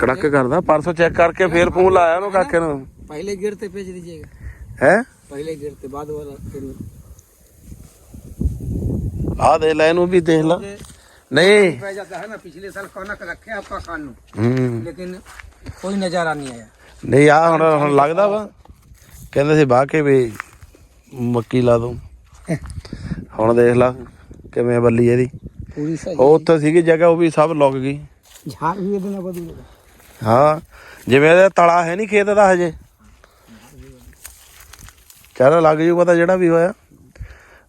ਕੜਕ ਕਰਦਾ ਪਰਸੋਂ ਚੈੱਕ ਕਰਕੇ ਫੇਰ ਫੋਨ ਲਾਇਆ ਉਹਨੂੰ ਕਾਕੇ ਨੂੰ पहले गिरते भेज दीजिएगा ਹੈ पहले गिरते बाद वाला फिर ਆ ਦੇ ਲੈ ਇਹਨੂੰ ਵੀ ਦੇਖ ਲਾ ਨਹੀਂ पै जाता है ना पिछले साल कनक रखे आपका कान में, ਹੂੰ लेकिन कोई नजारा नहीं आया ਨਹੀਂ ਆ ਹੁਣ ਹੁਣ ਲੱਗਦਾ ਵਾ ਕਹਿੰਦੇ ਸੀ ਬਾਹ ਕੇ ਵੀ ਮੱਕੀ ਲਾ ਦੂੰ ਹੁਣ ਦੇਖ ਲਾ ਕਿਵੇਂ ਬੱਲੀ ਇਹਦੀ पूरी सही ਉਹ ਉੱਥੇ ਸੀਗੀ ਜਗ੍ਹਾ ਉਹ ਵੀ ਸਭ ਲੁਕ ਗਈ झाड़ भी ये देना बदलेगा ਹਾਂ। ਜਿਵੇਂ ਇਹਦਾ ਤਲਾ ਹੈ ਨਹੀਂ ਖੇਤ ਦਾ ਹਜੇ। ਕਹਿੰਦਾ ਲੱਗ ਜੂ ਪਤਾ ਜਿਹੜਾ ਵੀ ਹੋਇਆ।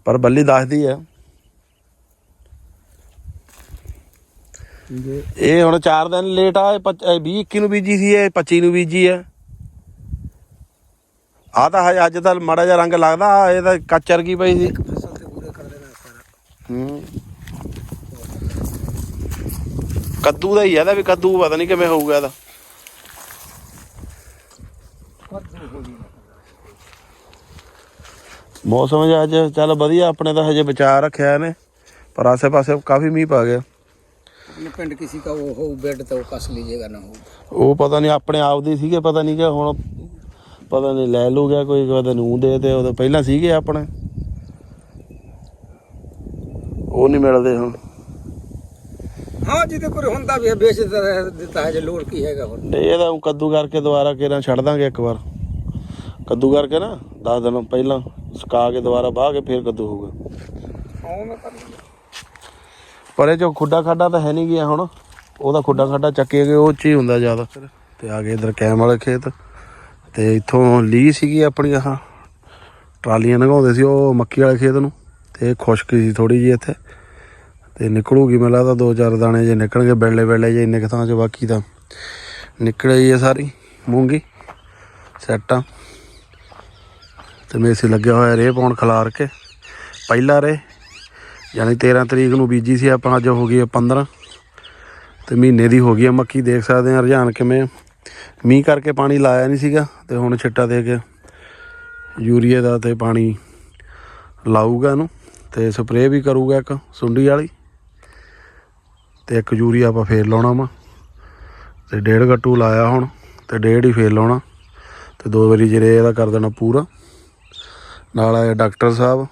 ਪਰ ਬੱਲੀ ਦੱਸਦੀ ਆ। ਇਹ ਹੁਣ 4 ਦਿਨ ਲੇਟ ਆ 20 21 ਨੂੰ ਬੀਜੀ ਸੀ ਇਹ 25 ਨੂੰ ਬੀਜੀ ਆ। ਆ ਤਾਂ ਹਜੇ ਅੱਜ ਤਾਂ ਮਾੜਾ ਜਿਹਾ ਰੰਗ ਲੱਗਦਾ ਇਹ ਤਾਂ ਕੱਚਰ ਕੀ ਪਈ ਸੀ। ਕੱਦੂ ਦਾ ਹੀ ਆਦਾ ਵੀ ਕੱਦੂ ਪਤਾ ਨਹੀਂ ਕਿਵੇਂ ਹੋਊਗਾ ਇਹਦਾ। ਮੌਸਮ ਜਿਹਾ ਅੱਜ ਚੱਲ ਵਧੀਆ ਆਪਣੇ ਤਾਂ ਹਜੇ ਬਚਾ ਰੱਖਿਆ ਨੇ ਪਰ ਆਸੇ-ਪਾਸੇ ਕਾਫੀ ਮੀਂਹ ਪਾ ਗਿਆ। ਆਪਣੇ ਪਿੰਡ ਕਿਸੇ ਦਾ ਉਹ ਹੋਊ ਬੈੱਡ ਤਾਂ ਕੱਸ ਲੀਜੇਗਾ ਨਾ ਉਹ ਪਤਾ ਨਹੀਂ ਆਪਣੇ ਆਪ ਦੇ ਸੀਗੇ ਪਤਾ ਨਹੀਂ ਕਿ ਹੁਣ ਪਤਾ ਨਹੀਂ ਲੈ ਲੂ ਗਿਆ ਕੋਈ ਕਹਦਾ ਨੂੰ ਦੇ ਤੇ ਉਹ ਪਹਿਲਾਂ ਸੀਗੇ ਆਪਣੇ। ਉਹ ਨਹੀਂ ਮਿਲਦੇ ਹੁਣ। ਹਾਂ ਜਿਹਦੇ ਪਰ ਹੁੰਦਾ ਵੀ ਹੈ, ਦਿੱਤਾ- ਹੈ ਜੇ ਲੋੜ ਕੀ ਹੈਗਾ ਹੋਰ। ਨਹੀਂ ਇਹਦਾ ਊਂ ਕੱਦੂ ਕਰਕੇ ਦੁਬਾਰਾ ਕੇਰਾਂ ਛੱਡ ਦਾਂਗੇ ਇੱਕ ਵਾਰ। ਕੱਦੂ ਕਰਕੇ ਨਾ 10 ਦਿਨ ਪਹਿਲਾਂ ਸੁਕਾ ਕੇ ਦੁਬਾਰਾ ਬਾਹ ਕੇ ਫੇਰ ਕੱਦੂ ਹੋਊਗਾ। ਪਰ ਇਹ ਜੋ ਖੁੱਡਾ ਖਾਡਾ ਤਾਂ ਹੈ ਨਹੀਂ ਗਿਆ ਹੁਣ। ਉਹਦਾ ਖੁੱਡਾ ਖਾਡਾ ਚੱਕੇ ਗਏ ਉਹ ਚ ਹੀ ਹੁੰਦਾ ਜ਼ਿਆਦਾ। ਤੇ ਆ ਗਏ ਇਧਰ ਕੈਮ ਵਾਲੇ ਖੇਤ। ਤੇ ਇੱਥੋਂ ਲੀ ਸੀਗੀ ਆਪਣੀ ਆਹ ਟਰਾਲੀਆਂ ਲਗਾਉਂਦੇ ਸੀ ਉਹ ਮੱਕੀ ਵਾਲੇ ਖੇਤ ਨੂੰ। ਤੇ ਖੁਸ਼ਕੀ ਸੀ ਥੋੜੀ ਜਿਹੀ ਇੱਥੇ। ਤੇ ਨਿਕਲੂਗੀ, ਮੈਨੂੰ ਲੱਗਦਾ ਦੋ ਚਾਰ ਦਾਣੇ ਜੇ ਨਿਕਲਣਗੇ ਬੈਲੇ ਬੈਲੇ ਜੇ ਇੰਨੇ ਕੁ ਥਾਂ ਚ, ਬਾਕੀ ਤਾਂ ਨਿਕਲੇ ਹੀ ਹੈ ਸਾਰੀ ਮੂੰਗੀ, ਸੈੱਟਾਂ। ਤੇ ਮੇਸੇ ਲੱਗਿਆ ਹੋਇਆ ਰੇ ਪਾਉਣ ਖਲਾਰ ਕੇ। ਪਹਿਲਾ ਰੇ ਯਾਨੀ 13 ਤਰੀਕ ਨੂੰ ਬੀਜੀ ਸੀ ਆਪਾਂ, ਅੱਜ ਹੋ ਗਈ ਹੈ 15 ਤੇ ਮਹੀਨੇ ਦੀ ਹੋ ਗਈ ਹੈ ਮੱਕੀ, ਦੇਖ ਸਕਦੇ ਆ ਰੁਝਾਨ ਕਿਵੇਂ ਮੀਂਹ ਕਰਕੇ ਪਾਣੀ ਲਾਇਆ ਨਹੀਂ ਸੀਗਾ, ਤੇ ਹੁਣ ਛਿੱਟਾ ਦੇ ਕੇ ਯੂਰੀਆ ਦਾ ਤੇ ਪਾਣੀ ਲਾਊਗਾ ਇਹਨੂੰ, ਤੇ ਸਪਰੇਅ ਵੀ ਕਰੂਗਾ ਇੱਕ ਸੁੰਡੀ ਵਾਲੀ। ਤੇ ਇੱਕ ਯੂਰੀਆ ਆਪਾਂ ਫੇਰ ਲਾਉਣਾ ਵਾ ਤੇ ਡੇਢ ਗੱਟੂ ਲਾਇਆ ਹੁਣ ਤੇ ਡੇਢ ਹੀ ਫੇਰ ਲਾਉਣਾ ਤੇ ਦੋ ਵਾਰੀ ਜਿਹੜੇ ਇਹਦਾ ਕਰ ਦੇਣਾ ਪੂਰਾ। ਨਾਲ ਆਏ ਡਾਕਟਰ ਸਾਹਿਬ।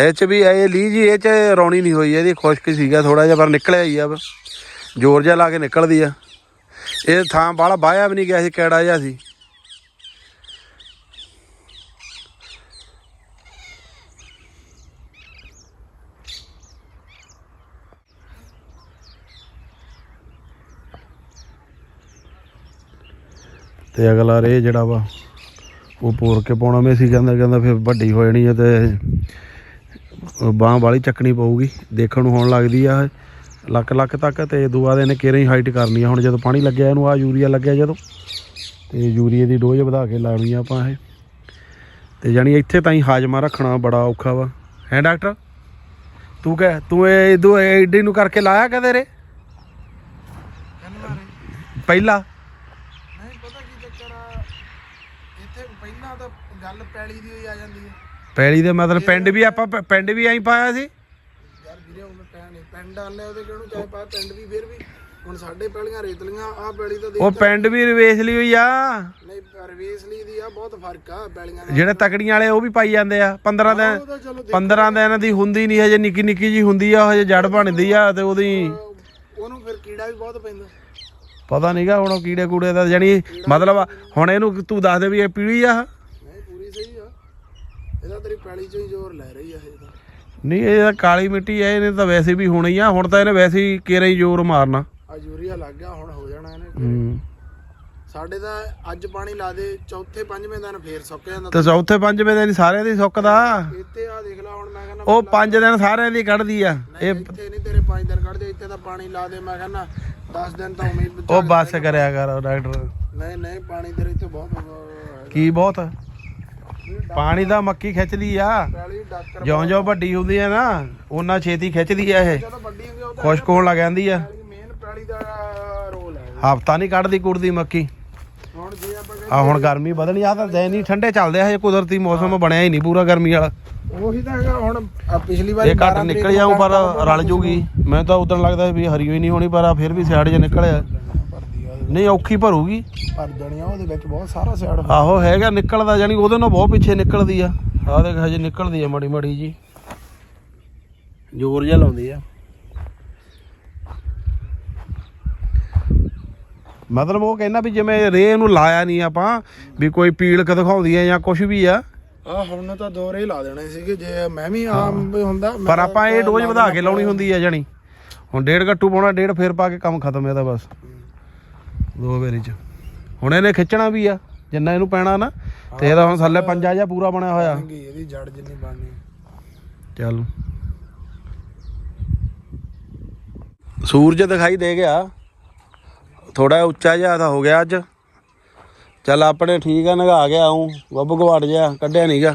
ਇਹ ਚ ਵੀ ਇਹ ਲੀ ਜੀ, ਇਹ ਚ ਰੌਣੀ ਨਹੀਂ ਹੋਈ, ਇਹਦੀ ਖੁਸ਼ਕ ਸੀਗਾ ਥੋੜਾ ਜਿਹਾ, ਪਰ ਨਿਕਲਿਆ ਹੀ ਆ ਵਾ। ਜ਼ੋਰ ਜਿਹਾ ਲਾ ਕੇ ਨਿਕਲਦੀ ਆ। ਇਹ ਥਾਂ ਬਾਹਲਾ ਬਾਇਆ ਵੀ ਨਹੀਂ ਗਿਆ ਸੀ, ਕਿਹੜਾ ਜਿਹਾ ਸੀ। ਤੇ ਅਗਲਾ ਰੇ ਜਿਹੜਾ ਵਾ, ਉਹ ਪੂਰ ਕੇ ਪਾਉਣਾ ਮੈਂ ਸੀ ਕਹਿੰਦਾ ਕਹਿੰਦਾ ਫਿਰ ਵੱਡੀ ਹੋ ਜਾਣੀ ਹੈ ਤੇ ਬਾਹ ਵਾਲੀ ਚੱਕਣੀ ਪਊਗੀ, ਦੇਖਣ ਨੂੰ ਹੋਣ ਲੱਗਦੀ ਆ ਲੱਕ ਲੱਕ ਤੱਕ ਤੇ ਦੂਆ ਦੇ ਨੇ ਕਿਹੜੇ ਹਾਈਟ ਕਰਨੀ ਆ। ਹੁਣ ਜਦੋਂ ਪਾਣੀ ਲੱਗਿਆ ਇਹਨੂੰ ਆ ਯੂਰੀਆ ਲੱਗਿਆ ਜਦੋਂ, ਤੇ ਯੂਰੀਏ ਦੀ ਡੋਜ਼ ਵਧਾ ਕੇ ਲਾਉਣੀ ਆ ਆਪਾਂ ਇਹ। ਤੇ ਜਾਨੀ ਇੱਥੇ ਤਾਂ ਹੀ ਹਾਜਮਾ ਰੱਖਣਾ ਬੜਾ ਔਖਾ ਵਾ। ਹੈ ਡਾਕਟਰ? ਤੂੰ ਕਹਿ, ਤੂੰ ਇਹ ਇਦੋਂ ਐਡੀ ਨੂੰ ਕਰਕੇ ਲਾਇਆ ਕਦੇ ਰੇ? ਪਹਿਲਾ ਨਹੀਂ ਪਤਾ ਕੀ ਚੱਕਰ ਆ ਇੱਥੇ ਪਹਿਲਾਂ ਤਾਂ ਗੱਲ ਪੈਲੀ ਦੀ ਹੋਈ ਆ ਜਾਂਦੀ ਹੈ ਪੈਲੀ ਦੇ ਮਤਲਬ ਪਿੰਡ ਵੀ ਆਪਾਂ ਪ- ਪਿੰਡ ਵੀ ਐਂ ਪਾਇਆ ਸੀ? ਯਾਰ ਵੀਰੇ ਉਹ ਪੈਣ ਪਿੰਡ ਆਲੇ ਉਹਦੇ ਕਿਹਨੂੰ ਚਾਹੇ ਪਾ ਪਿੰਡ ਵੀ ਫਿਰ ਵੀ। ਹੁਣ ਸਾਡੇ ਪੈਲੀਆਂ ਰੇਤਲੀਆਂ ਆ ਪੈਲੀ ਤਾਂ ਦੇਖ ਉਹ ਪਿੰਡ ਵੀ ਵੇਚ ਲਈ ਹੋਈ ਆ। ਨਹੀਂ ਰਵੇਸਲੀ ਦੀ ਆ ਬਹੁਤ ਫ਼ਰਕ ਆ ਪੈਲੀਆਂ ਦਾ। ਜਿਹੜੇ ਤਕੜੀਆਂ ਵਾਲੇ ਉਹ ਵੀ ਪਾਈ ਜਾਂਦੇ ਆ। 15 ਦਿਨ ਉਹ ਤਾਂ ਚਲੋ 15 ਦਿਨ ਦੀ ਹੁੰਦੀ ਨਹੀਂ ਹਜੇ ਨਿੱਕੀ ਨਿੱਕੀ ਜੀ ਹੁੰਦੀ ਆ ਹਜੇ ਜੜ ਬਣਦੀ ਆ ਤੇ ਉਹਦੀ ਉਹਨੂੰ ਫਿਰ ਕੀੜਾ ਵੀ ਬਹੁਤ ਪੈਂਦਾ। ਪਤਾ ਨਹੀਂਗਾ ਹੁਣ ਉਹ ਕੀੜੇ ਕੂੜੇ ਦਾ ਜਾਨੀ ਮਤਲਬ ਹੁਣ ਇਹਨੂੰ ਤੂੰ ਦੱਸ ਦੇ ਵੀ ਇਹ ਸਹੀ ਆ? ਇਹਦਾ ਤੇਰੀ ਪੈਲੀ ਚੋਂ ਹੀ ਜ਼ੋਰ ਲੈ ਰਹੀ ਆ ਇਹ ਤਾਂ। ਨਹੀਂ ਇਹ ਤਾਂ ਕਾਲੀ ਮਿੱਟੀ ਐ ਇਹਨੇ ਤਾਂ ਵੈਸੇ ਵੀ ਹੋਣੀ ਆ। ਹੁਣ ਤਾਂ ਇਹਨੇ ਵੈਸੇ ਹੀ ਕੇਰਾ ਹੀ ਜ਼ੋਰ ਮਾਰਨਾ। ਆ ਯੂਰੀਆ ਲੱਗ ਗਿਆ ਹੁਣ ਹੋ ਜਾਣਾ ਇਹਨੇ। ਹੂੰ। ਸਾਡੇ ਤਾਂ ਅੱਜ ਪਾਣੀ ਲਾ ਦੇ ਚੌਥੇ ਪੰਜਵੇਂ ਦਿਨ ਫੇਰ ਸੁੱਕ ਜਾਂਦਾ। ਤੇ ਚੌਥੇ ਪੰਜਵੇਂ ਦਿਨ ਸਾਰਿਆਂ ਦੀ ਸੁੱਕਦਾ। ਇੱਥੇ ਆ ਦੇਖ ਲੈ ਹੁਣ ਮੈਂ ਕਹਿੰਦਾ ਉਹ ਪੰਜ ਦਿਨ ਸਾਰਿਆਂ ਦੀ ਕੱਢਦੀ ਆ। ਇਹ ਇੱਥੇ ਨਹੀਂ ਤੇਰੇ 5 ਦਿਨ ਕੱਢ ਦੇ ਇੱਥੇ ਤਾਂ ਪਾਣੀ ਲਾ ਦੇ ਮੈਂ ਕਹਿੰਦਾ 10 ਦਿਨ ਤਾਂ ਉਮੀਦ ਉਹ ਬੱਸ ਕਰਿਆ ਕਰ ਡਾਕਟਰ। ਨਹੀਂ ਨਹੀਂ ਪਾਣੀ ਤੇਰੇ ਇੱਥੇ ਬਹੁਤ ਕੀ ਬਹੁਤ ਪਾਣੀ ਦਾ ਮੱਕੀ ਖਿੱਚਦੀ ਆ। ਪੈਲੀ ਡਾਕਟਰ ਜਿਉਂ ਜਿਉਂ ਵੱਡੀ ਹੁੰਦੀ ਆ ਨਾ ਉਹਨਾਂ ਛੇਤੀ ਖਿੱਚਦੀ ਆ ਇਹ। ਜਦੋਂ ਵੱਡੀ ਹੁੰਦੀ ਆ ਉਹ ਤਾਂ ਖੁਸ਼ਕ ਹੋਣ ਲੱਗ ਜਾਂਦੀ ਆ। ਮੇਨ ਪੈਲੀ ਦਾ ਰੋਲ ਹੈ ਹਫਤਾ ਨਹੀਂ ਕੱਢਦੀ ਕੁੜਦੀ ਮੱਕੀ। ਹੁਣ ਜੇ ਆਪਾਂ ਕਹਿੰਦੇ ਆ ਹੁਣ ਗਰਮੀ ਵਧਣੀ ਆ ਤਾਂ ਦੇ ਨਹੀਂ ਠੰਡੇ ਚੱਲਦੇ ਆ ਹਜੇ ਕੁਦਰਤੀ ਮੌਸਮ ਬਣਿਆ ਹੀ ਨਹੀਂ ਪੂਰਾ ਗਰਮੀ ਵਾਲਾ। ਉਹੀ ਤਾਂ ਹੈਗਾ ਹੁਣ ਆਹ ਪਿਛਲੀ ਵਾਰੀ ਇਹ ਘੱਟ 12 ਨਿਕਲ ਤਰੀਕ ਜਾਊ ਪਰ ਰਲ ਜੂਗੀ। ਮੈਂ ਤਾਂ ਉਦੋਂ ਲੱਗਦਾ ਵੀ ਹਰੀ ਹੋਈ ਨਹੀਂ ਹੋਣੀ ਪਰ ਆ ਫਿਰ ਵੀ ਸਿਆੜ ਜੇ ਨਿਕਲਿਆ ਨਹੀਂ ਔਖੀ ਭਰੂਗੀ। ਭਰ ਜਾਣੀ ਆ ਉਹਦੇ ਵਿੱਚ ਬਹੁਤ ਸਾਰਾ ਸਿਆੜ ਆਹੋ ਹੈਗਾ ਨਿਕਲਦਾ ਜਾਨੀ ਉਹਦੇ ਨਾਲ ਬਹੁਤ ਪਿੱਛੇ ਨਿਕਲਦੀ ਆ। ਆਹ ਦੇਖ ਹਜੇ ਨਿਕਲਦੀ ਆ ਮੜੀ ਮੜੀ ਜੀ। ਜ਼ੋਰ ਜਿਹਾ ਲਾਉਂਦੀ ਆ। ਮਤਲਬ ਉਹ ਕਹਿੰਦਾ ਵੀ ਜਿਵੇਂ ਰੇ ਨੂੰ ਲਾਇਆ ਨਹੀਂ ਆਪਾਂ ਵੀ ਕੋਈ ਪੀਲ ਕ ਦਿਖਾਉਂਦੀ ਆ ਜਾਂ ਕੁਝ ਵੀ ਆ। ਆ ਹੁਣ ਤਾਂ ਦੋ ਰੇ ਲਾ ਦੇਣੇ ਸੀਗੇ ਜੇ ਮੈਂ ਵੀ ਆਮ ਹੁੰਦਾ ਪਰ ਆਪਾਂ ਇਹ ਡੋਜ਼ ਵਧਾ ਕੇ ਲਾਉਣੀ ਹੁੰਦੀ ਆ ਜਾਨੀ ਹੁਣ ਡੇਢ ਗੱਟੂ ਪਾਉਣਾ ਡੇਢ ਫੇਰ ਪਾ ਕੇ ਕੰਮ ਖਤਮ ਇਹਦਾ ਬਸ। ਦੋ ਵਾਰੀ ਚ। ਹੁਣ ਇਹਨੇ ਖਿੱਚਣਾ ਵੀ ਆ ਜਿੰਨਾ ਇਹਨੂੰ ਪੈਣਾ ਨਾ ਤੇ ਇਹਦਾ ਹੁਣ ਥੱਲੇ ਪੰਜਾ ਜਿਹਾ ਪੂਰਾ ਬਣਿਆ ਹੋਇਆ। ਮਹਿੰਗੀ ਇਹਦੀ ਜੜ ਜਿੰਨੀ ਬਣਨੀ ਚੱਲ। ਸੂਰਜ ਦਿਖਾਈ ਦੇ ਗਿਆ। ਥੋੜਾ ਉੱਚਾ ਜਿਹਾ ਤਾਂ ਹੋ ਗਿਆ ਅੱਜ। ਚੱਲ ਆਪਣੇ ਠੀਕ ਆ ਨਗਾ ਗਿਆ ਹੂੰ ਗੱਬ ਗਵਾੜ ਜਿਹਾ ਕੱਢਿਆ ਨਹੀਂਗਾ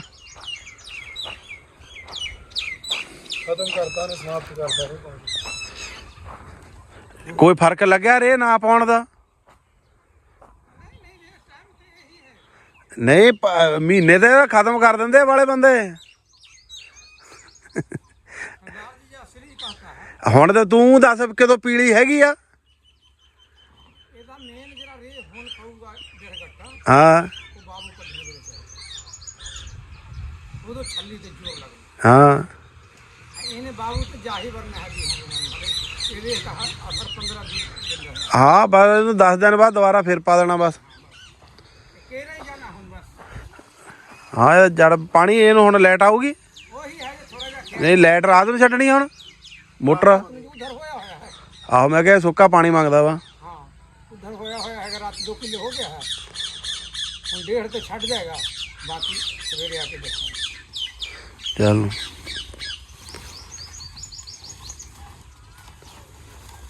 ਖਤਮ ਕਰਤਾ ਨੇ ਸਮਾਪਤ ਕਰਤਾ। ਕੋਈ ਫ਼ਰਕ ਲੱਗਿਆ ਰੇ ਨਾ ਪਾਉਣ ਦਾ? ਨਹੀਂ, ਪ- ਮਹੀਨੇ ਤੇ ਤਾਂ ਖਤਮ ਕਰ ਦਿੰਦੇ ਆ ਵਾਲੇ ਬੰਦੇ। ਹੁਣ ਤੇ ਤੂੰ ਦੱਸ ਕਦੋਂ ਪੀਲੀ ਹੈਗੀ ਆ? ਇਹਦਾ ਮੇਨ ਜਿਹੜਾ ਰੇ ਹੁਣ ਪਊਗਾ ਡੇਢ ਘੱਟਾ ਹਾਂ। ਉਹ ਬਾਬੂ ਕੱਢੀ ਦੇ ਵਿੱਚ ਉਦੋਂ ਛੱਲੀ ਤੇ ਜੋਰ ਲੱਗਦਾ ਹਾਂ। ਇਹਨੇ ਬਾਬੂ ਤੇ ਜਾਹੀ ਵਰਨਾ ਹੈ ਜੀ ਇਹਦੇ ਕਹਾ ਅਸਰ 15 20 ਦਿਨ ਰਹਿਣਾ ਹਾਂ ਬਸ ਇਹਨੂੰ 10 ਦਿਨ ਬਾਅਦ ਦੁਬਾਰਾ ਫਿਰ ਪਾ ਦੇਣਾ ਬਸ। ਕਿਹੜਾ ਹੀ ਜਾਣਾ ਹੁਣ ਬਸ। ਹਾਂ ਇਹ ਜੜ ਪਾਣੀ ਇਹਨੂੰ ਹੁਣ ਲਾਈਟ ਆਊਗੀ। ਉਹੀ ਹੈ ਜੇ ਥੋੜਾ ਜਿਹਾ ਨਹੀਂ ਲਾਈਟ ਰਾਤ ਨੂੰ ਛੱਡਣੀ ਹੁਣ। ਮੋਟਰ। ਉਧਰ ਹੋਇਆ ਹੋਇਆ ਹੈ। ਆਹੋ ਮੈਂ ਕਿਹਾ ਸੁੱਕਾ ਪਾਣੀ ਮੰਗਦਾ ਵਾ। ਹਾਂ ਉਧਰ ਹੋਇਆ ਹੋਇਆ ਹੈ ਰਾਤ 2 ਕਿਲੋ ਹੋ ਗਿਆ ਹੈ। ਹੁਣ ਡੇਢ ਤੇ ਛੱਡ ਜਾਏਗਾ। ਬਾਕੀ ਸਵੇਰੇ ਆ ਕੇ ਦੇਖਾਂਗੇ। ਚੱਲ।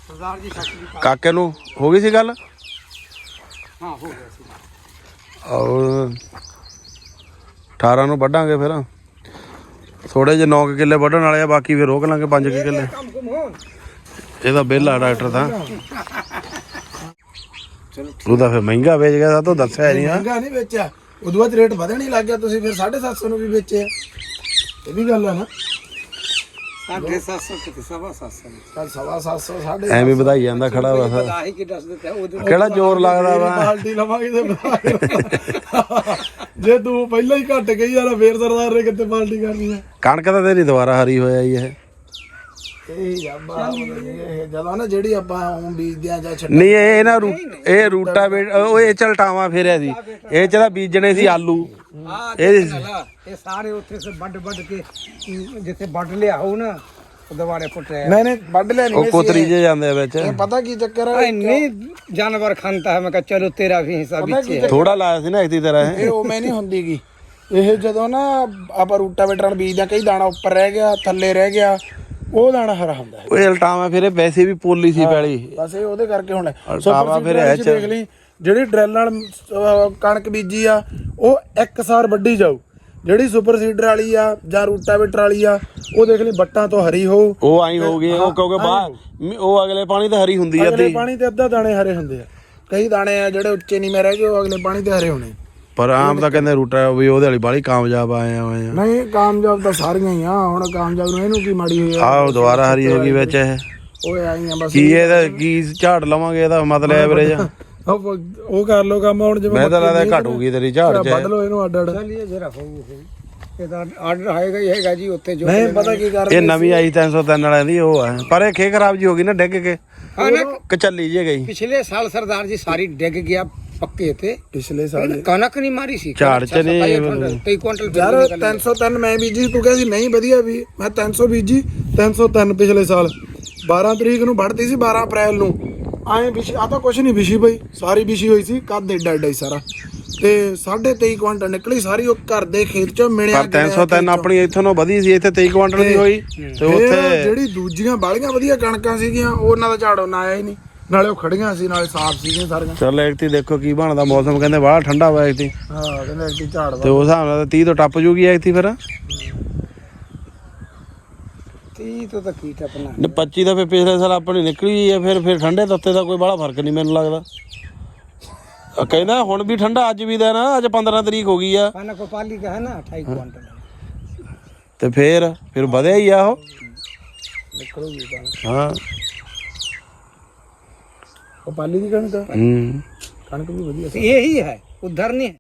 ਸਰਦਾਰ ਜੀ ਸਤਿ ਸ਼੍ਰੀ ਅਕਾਲ। ਕਾਕੇ ਨੂੰ ਹੋ ਗਈ ਸੀ ਗੱਲ? ਹਾਂ ਹੋ ਗਿਆ ਸੀ। ਔਰ 18 ਨੂੰ ਵੱਢਾਂਗੇ ਫਿਰ। ਥੋੜੇ ਜਿਹੇ 9 ਕਿੱਲੇ ਵੱਢਣ ਵਾਲੇ ਆ ਬਾਕੀ ਫਿਰ ਰੋਕ ਲਾਂਗੇ 5 ਕਿੱਲੇ। ਇਹਦਾ ਬਿੱਲ ਆ ਡਾਕਟਰ ਦਾ ਚਲੋ ਤੂੰ ਤਾਂ ਫਿਰ ਮਹਿੰਗਾ ਵੇਚ ਗਿਆ ਤੂੰ ਦੱਸਿਆ ਨਹੀਂ ਆ। ਮਹਿੰਗਾ ਨਹੀਂ ਵੇਚਿਆ। ਉਦੋਂ ਬਾਅਦ ਰੇਟ ਵਧਣ ਹੀ ਲੱਗ ਗਿਆ ਤੁਸੀਂ ਫਿਰ 750 ਨੂੰ ਵੀ ਵੇਚਿਆ। ਇਹ ਵੀ ਗੱਲ ਆ ਨਾ। ਸਾਢੇ ਸੱਤ ਸੌ ਕਿਤੇ ਸਵਾ ਸੱਤ ਸੌ ਚੱਲ ਸਵਾ 700 ਸਾਢੇ ਐਵੇਂ ਵਧਾਈ ਜਾਂਦਾ ਖੜਾ ਵਾ ਫਿਰ। ਆਹੀ ਕਿ ਦੱਸ ਦਿੱਤਾ ਉਦੋਂ ਕਿਹੜਾ ਜ਼ੋਰ ਲੱਗਦਾ ਵਾ? ਬਾਲਟੀ ਲਵਾਂਗੇ ਤੇ ਬਣਾ ਜੇ ਤੂੰ ਪਹਿਲਾਂ ਹੀ ਘੱਟ ਗਈ ਯਾਰ ਫੇਰ ਸਰਦਾਰ ਨੇ ਕਿੱਥੇ ਬਾਲਟੀ ਕਰਨੀ ਆ? ਕਣਕ ਤਾਂ ਤੇਰੀ ਦੁਬਾਰਾ ਹਰੀ ਹੋਇਆ ਹੀ ਇਹ। ਇਹ ਜੱਬਾ ਇਹ ਜਦੋਂ ਨਾ ਜਿਹੜੀ ਆਪਾਂ ਉਹ ਬੀਜਦੇ ਆ ਜਾਂ ਛੱਡ ਨਹੀਂ ਇਹ ਨਾ ਰੂ ਇਹ ਰੂਟਾ ਵੇ- ਉਹ ਇਹ ਚਲਟਾਵਾ ਫੇਰਿਆ ਸੀ। ਇਹ ਚ ਤਾਂ ਬੀਜਣੇ ਸੀ ਆਲੂ। ਆ ਇਹ ਇਹ ਸਾਰੇ ਉੱਥੇ ਸੇ ਵੱਡ ਵੱਡ ਕੇ ਅਮ, ਜਿੱਥੇ ਵੱਡ ਲਿਆ ਹੋ ਨਾ ਉਹ ਦੁਬਾਰੇ ਪੁੱਟਿਆ ਨਹੀਂ ਨਹੀਂ ਵੱਢ ਲਿਆ ਉਹ ਨਹੀਂ ਕੋਤਰੀ ਜੇ ਜਾਂਦੇ ਆ ਵਿੱਚ। ਇਹ ਪਤਾ ਕੀ ਚੱਕਰ ਹੈ ਇੰਨੇ ਜਾਨਵਰ ਖਾਂਦਾ ਹੈ ਮੈਂ ਕਿਹਾ ਚਲੋ ਤੇਰਾ ਵੀ ਹਿੱਸਾ ਵਿੱਚ ਹੈ ਥੋੜਾ ਲਾਇਆ ਸੀ ਨਾ ਇੱਕ ਦੀ ਤਰ੍ਹਾਂ ਇਹ। ਇਹ ਉਵੇਂ ਨਹੀਂ ਹੁੰਦੀਗੀ ਇਹ ਜਦੋਂ ਨਾ ਆਪਾਂ ਰੂਟਾਵੇਟਰ ਨਾਲ ਬੀਜਦੇ ਕਈ ਦਾਣਾ ਉੱਪਰ ਰਹਿ ਗਿਆ ਥੱਲੇ ਰਹਿ ਗਿਆ ਉਹ ਦਾਣਾ ਹਰਾ ਹੁੰਦਾ ਹੈ। ਉਹ ਇਲਟਾਵਾ ਫਿਰ ਇਹ ਵੈਸੇ ਵੀ ਪੋਲੀ ਸੀ ਪੈਲੀ। ਬਸ ਇਹ ਉਹਦੇ ਕਰਕੇ ਹੁਣ ਅਲਟਾਵਾ ਫਿਰ ਇਹ ਚ- ਦੇਖ ਲਈ ਜਿਹੜੀ ਡਰੈਲ ਨਾਲ ਅਹ, ਕਣਕ ਬੀਜੀ ਆ ਉਹ ਇੱਕ ਸਾਰ ਵੱਢੀ ਜਾਊ। ਜਿਹੜੀ ਸੁਪਰ ਸੀਡਰ ਵਾਲੀ ਆ ਜਾਂ ਰੂਟਾਵੇਟਰ ਵਾਲੀ ਆ ਉਹ ਦੇਖ ਲਈ ਬੱਟਾਂ ਤੋਂ ਹਰੀ ਹੋਊ। ਉਹ ਆਈ ਹੋ ਗਈ ਉਹ ਕਿਉਂਕਿ ਬਾਹਰ ਮ- ਉਹ ਅਗਲੇ ਪਾਣੀ ਤਾਂ ਹਰੀ ਹੁੰਦੀ ਆ ਅਗਲੇ ਅੱਧੀ। ਪਾਣੀ ਤੇ ਅੱਧਾ ਦਾਣੇ ਹਰੇ ਹੁੰਦੇ ਆ। ਕਈ ਦਾਣੇ ਆ ਜਿਹੜੇ ਉੱਚੇ ਨਹੀਂ ਮੇ ਰਹਿ ਗਏ ਉਹ ਅਗਲੇ ਪਾਣੀ ਤੇ ਹਰੇ ਹੋਣੇ। ਪਰ ਆਮ ਤਾਂ ਕਹਿੰਦੇ ਰੂਟਾ ਵੀ ਉਹਦੇ ਵਾਲੀ ਬਾਲੀ ਕਾਮਯਾਬ ਆਏ ਹੋਏ ਆ। ਨਹੀਂ ਕਾਮਯਾਬ ਤਾਂ ਸਾਰੀਆਂ ਹੀ ਆ ਹੁਣ ਕਾਮਯਾਬ ਨੂੰ ਇਹਨੂੰ ਕੀ ਮਾੜੀ ਹੋਈ ਆ? ਆਹ ਦੁਬਾਰਾ ਹਰੀ ਹੋ ਗਈ ਵਿੱਚ ਇਹ। ਓਏ ਆਈਆਂ ਬਸ ਕੀ ਇਹਦਾ ਕੀ ਝਾੜ ਲਵਾਂਗੇ ਇਹਦਾ ਮਤਲਬ ਐਵਰੇਜ ਉਹ ਉਹ ਕਰ ਲੋ ਕੰਮ ਹੁਣ ਜਿਵੇਂ ਮੈਂ ਤਾਂ ਲੱਗਦਾ ਘਟੂਗੀ ਤੇਰੀ ਝਾੜ ਚ। ਵੱਢ ਲੋ ਇਹਨੂੰ ਅੱਡ ਅੱਡ। ਚਲਿਏ ਜਰਾ ਹੋਊ ਹੋਊ ਇਹਦਾ ਆਰਡਰ ਆਏਗਾ ਹੀ ਹੈਗਾ ਜੀ ਉੱਥੇ ਜੋ ਨਹੀਂ ਪਤਾ ਕੀ ਕਰ ਇਹ ਨਵੀਂ ਆਈ 303 ਵਾਲਿਆਂ ਦੀ ਉਹ ਹੈ ਪਰ ਇਹ ਖੇ ਖਰਾਬ ਜੀ ਹੋ ਗਈ ਨਾ ਡਿੱਗ ਕੇ। ਕਚੱਲੀ ਜੇ ਗਈ ਪਿਛਲੇ ਸਾਲ ਸਰਦਾਰ ਜੀ ਸਾਰੀ ਡਿੱਗ ਗਿਆ ਪੱਕੇ ਤੇ। ਪਿਛਲੇ ਸਾਲ ਕਣਕ ਨਹੀਂ ਮਾਰੀ ਸੀ। ਝਾੜ ਚ ਨਹੀਂ ਕੁਇੰਟਲ ਯਾਰ ਨਿਕਲ। 303 ਮੈਂ ਬੀਜੀ ਤੂੰ ਕਹਿੰਦੀ ਨਹੀਂ ਵਧੀਆ ਵੀ। ਮੈਂ 300 ਬੀਜੀ 303 ਪਿਛਲੇ ਸਾਲ। 12 ਤਰੀਕ ਨੂੰ ਵੱਢਦੀ ਸੀ 12 ਅਪ੍ਰੈਲ ਨੂੰ। ਐਂ ਵਿਛੀ ਆ ਤਾਂ ਕੁਛ ਨਹੀਂ ਵਿਛੀ ਬਈ ਸਾਰੀ ਵਿਛੀ ਹੋਈ ਸੀ ਕੱਦ ਏਡਾ ਏਡਾ ਹੀ ਸਾਰਾ। ਤੇ 23.5 ਕੁਇੰਟਲ ਨਿਕਲੀ ਸਾਰੀ ਉਹ ਘਰ ਦੇ ਖੇਤ ਚੋਂ ਮਿਲਿਆ ਪਰ 303 ਆਪਣੀ ਇੱਥੋਂ ਨੂੰ ਵਧੀ ਸੀ ਇੱਥੇ 23 ਕੁਇੰਟਲ ਦੀ ਹੋਈ ਤੇ ਉੱਥੇ ਜਿਹੜੀ ਦੂਜੀਆਂ ਬਾਲੀਆਂ ਵਧੀਆ ਕਣਕਾਂ ਸੀਗੀਆਂ ਉਹਨਾਂ ਦਾ ਝਾੜੋ ਨਾ ਆਇਆ ਹੀ ਨਹੀਂ। ਨਾਲੇ ਉਹ ਖੜੀਆਂ ਸੀ ਨਾਲੇ ਸਾਫ਼ ਸੀਗੀਆਂ ਸਾਰੀਆਂ। ਚੱਲ ਐਕਤੀ ਦੇਖੋ ਕੀ ਬਣਦਾ ਮੌਸਮ ਕਹਿੰਦੇ ਬੜਾ ਠੰਡਾ ਵਾ ਐਕਤੀ ਹਾਂ ਕਹਿੰਦੇ ਐਡੀ ਝਾੜ ਤੇ ਉਸ ਹਿਸਾਬ ਨਾਲ ਤਾਂ 30 ਤੋਂ ਟੱਪ ਜੂਗੀ ਐਕਤੀ ਫਿਰ। 30 ਤੋਂ ਤਾਂ ਕੀ ਟਪਣਾ ਨੇ 25 ਦਾ ਫਿਰ ਪਿਛਲੇ ਸਾਲ ਆਪਣੀ ਨਿਕਲੀ ਹੈ ਫਿਰ ਫਿਰ ਠੰਡੇ ਤੱਤੇ ਦਾ ਕੋਈ ਬੜਾ ਫਰਕ ਨਹੀਂ ਮੈਨੂੰ ਲੱਗਦਾ ਆ ਕਹਿੰਦਾ ਹੁਣ ਵੀ ਠੰਡਾ ਅੱਜ ਵੀ ਦਾ ਨਾ ਅੱਜ 15 ਤਰੀਕ ਹੋ ਗਈ ਆ खाना को पाली का है ना अठाई क्वांटल ਤੇ ਫੇਰ ਫਿਰ ਵਧਿਆ ਹੀ ਆ ਉਹ ਨਿਕਲੂਗੀ ਕਣਕ ਹਾਂ ਉਹ ਪਾਲੀ ਦੀ ਕਣਕ ਆ। ਹੂੰ ਕਣਕ ਵੀ ਵਧੀਆ यही है उधर नहीं है